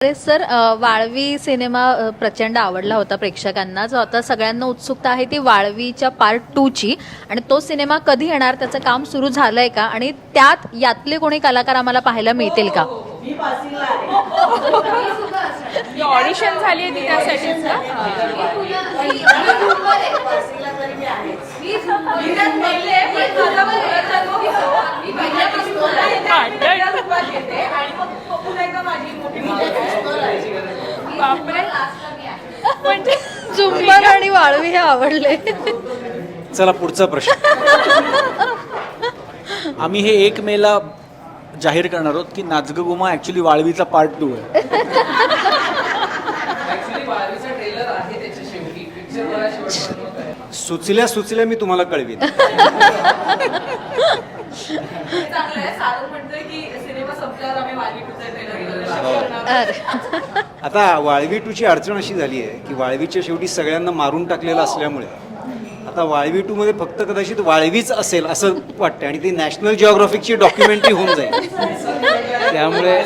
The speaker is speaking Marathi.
अरे सर वाळवी सिनेमा प्रचंड आवडला होता प्रेक्षकांना जो आता सगळ्यांना उत्सुकता आहे ती वाळवीच्या पार्ट टू ची आणि तो सिनेमा कधी येणार त्याचं काम सुरू झालंय का आणि त्यात यातले कोणी कलाकार आम्हाला पाहायला मिळतील का ऑडिशन झाली आहे ती बापरे. म्हणजे चुंबन आणि वाळवी हे आवडले. चला पुढचा प्रश्न. आम्ही हे एक मेला जाहीर करणार आहोत की नाचग गुमा ऍक्च्युली वाळवीचा पार्ट टू आहे. सुचल्या सुचल्या मी तुम्हाला कळवीन. आता वाळवी टूची अडचण अशी झाली आहे की वाळवीच्या शेवटी सगळ्यांना मारून टाकलेलं असल्यामुळे. आता वाळवी टू मध्ये फक्त कदाचित वाळवीच असेल असं वाटतं आणि ती नॅशनल जिओग्राफिकची डॉक्युमेंटरी होऊन जाईल. त्यामुळे